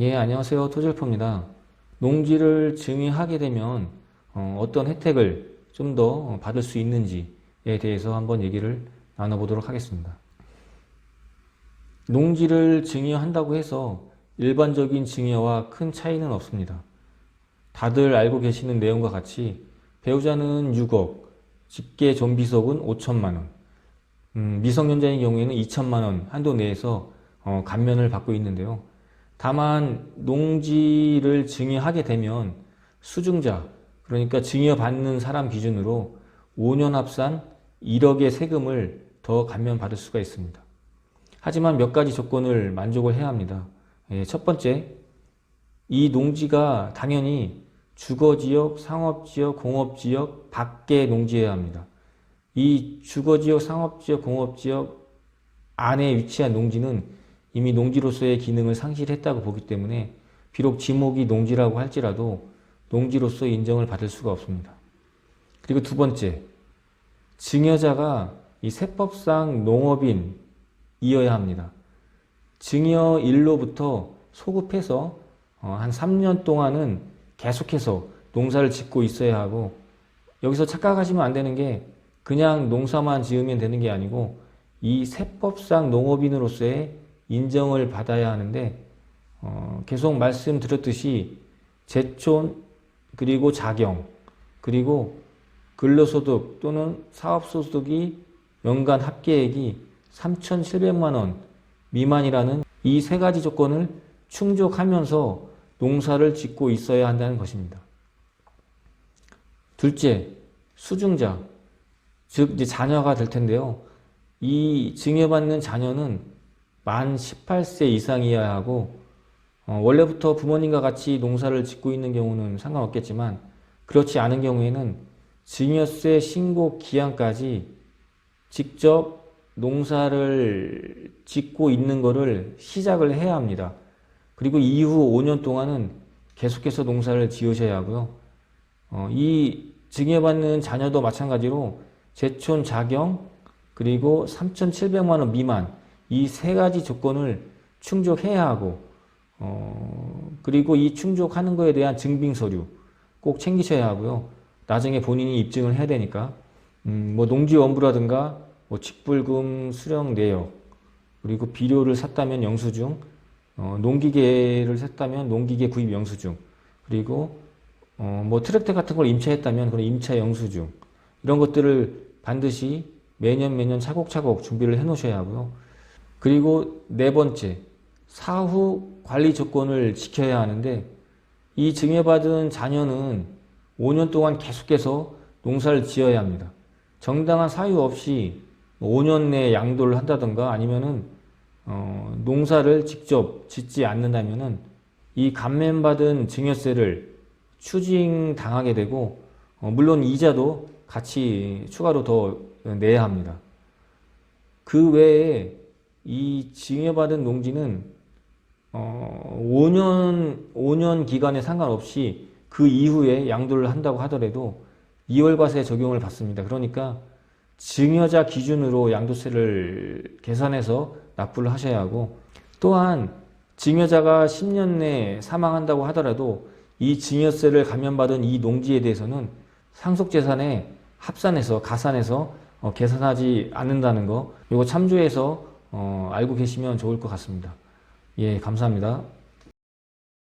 예, 안녕하세요. 토질포입니다. 농지를 증여하게 되면 어, 떤 혜택을 좀 더 받을 수 있는지에 대해서 한번 얘기를 나눠보도록 하겠습니다. 농지를 증여한다고 해서 일반적인 증여와 큰 차이는 없습니다. 다들 알고 계시는 내용과 같이 배우자는 6억, 직계 존비속은 5천만 원, 음, 미성년자의 경우에는 2천만 원 한도 내에서 어, 감면을 받고 있는데요. 다만 농지를 증여하게 되면 수증자, 그러니까 증여받는 사람 기준으로 5년 합산 1억의 세금을 더 감면받을 수가 있습니다. 하지만 몇 가지 조건을 만족을 해야 합니다. 예, 첫 번째, 이 농지가 당연히 주거지역, 상업지역, 공업지역 밖의 농지여야 합니다. 이 주거지역, 상업지역, 공업지역 안에 위치한 농지는 이미 농지로서의 기능을 상실했다고 보기 때문에 비록 지목이 농지라고 할지라도 농지로서 인정을 받을 수가 없습니다. 그리고 두 번째, 증여자가 이 세법상 농업인이어야 합니다. 증여일로부터 소급해서 어, 한 3년 동안은 계속해서 농사를 짓고 있어야 하고 여기서 착각하시면 안 되는 게 그냥 농사만 지으면 되는 게 아니고 이 세법상 농업인으로서의 인정을 받아야 하는데 어, 계속 말씀드렸듯이 제촌 그리고 자경 그리고 근로소득 또는 사업소득이 연간 합계액이 3,700만 원 미만이라는 이 세 가지 조건을 충족하면서 농사를 짓고 있어야 한다는 것입니다. 둘째, 수증자, 즉 이제 자녀가 될 텐데요. 이 증여받는 자녀는 만 18세 이상이어야 하고 어, 원래부터 부모님과 같이 농사를 짓고 있는 경우는 상관없겠지만 그렇지 않은 경우에는 증여세 신고 기한까지 직접 농사를 짓고 있는 것을 시작을 해야 합니다. 그리고 이후 5년 동안은 계속해서 농사를 지으셔야 하고요. 어, 이 증여받는 자녀도 마찬가지로 제촌 자경 그리고 3,700만 원 미만 이 세 가지 조건을 충족해야 하고 어, 그리고 이 충족하는 거에 대한 증빙 서류 꼭 챙기셔야 하고요. 나중에 본인이 입증을 해야 되니까 음, 뭐 농지 원부라든가 뭐 직불금 수령 내역 그리고 비료를 샀다면 영수증 어, 농기계를 샀다면 농기계 구입 영수증 그리고 어, 뭐 트랙터 같은 걸 임차했다면 그런 임차 영수증 이런 것들을 반드시 매년 매년 차곡차곡 준비를 해 놓으셔야 하고요. 그리고 네 번째 사후 관리 조건을 지켜야 하는데 이 증여받은 자녀는 5년 동안 계속해서 농사를 지어야 합니다. 정당한 사유 없이 5년 내에 양도를 한다던가 아니면은 어, 농사를 직접 짓지 않는다면은 이 감면받은 증여세를 추징 당하게 되고 어, 물론 이자도 같이 추가로 더 내야 합니다. 그 외에 이 증여받은 농지는 어, 5년 5년 기간에 상관없이 그 이후에 양도를 한다고 하더라도 2월과세 적용을 받습니다. 그러니까 증여자 기준으로 양도세를 계산해서 납부를 하셔야 하고 또한 증여자가 10년 내에 사망한다고 하더라도 이 증여세를 감면받은 이 농지에 대해서는 상속재산에 합산해서 가산해서 어, 계산하지 않는다는 거 이거 참조해서 어, 알고 계시면 좋을 것 같습니다. 예, 감사합니다.